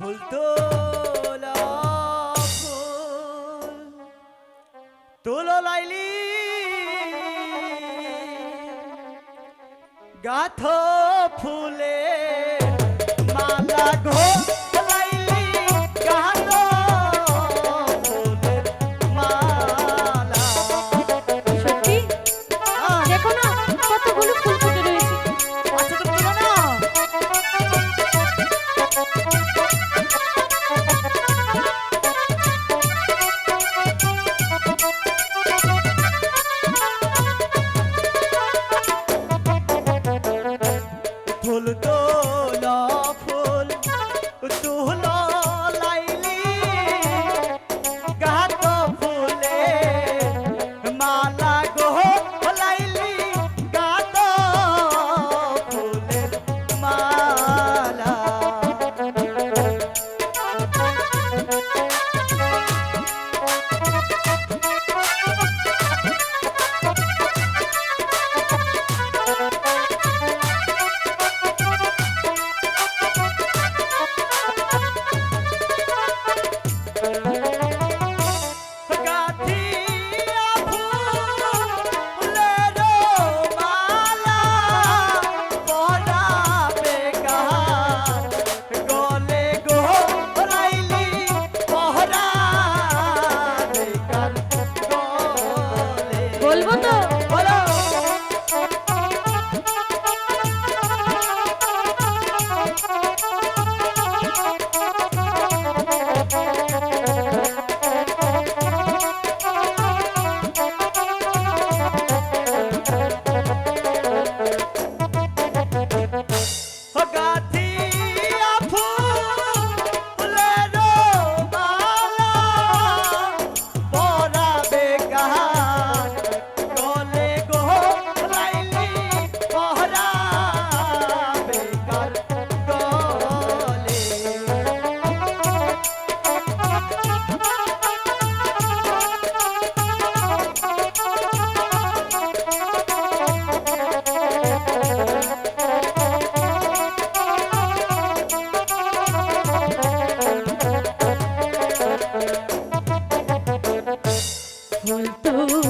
ফুল তোলা ফুল। তোলো লাইলি। গাথ ফুলে মালা ঘো বলতো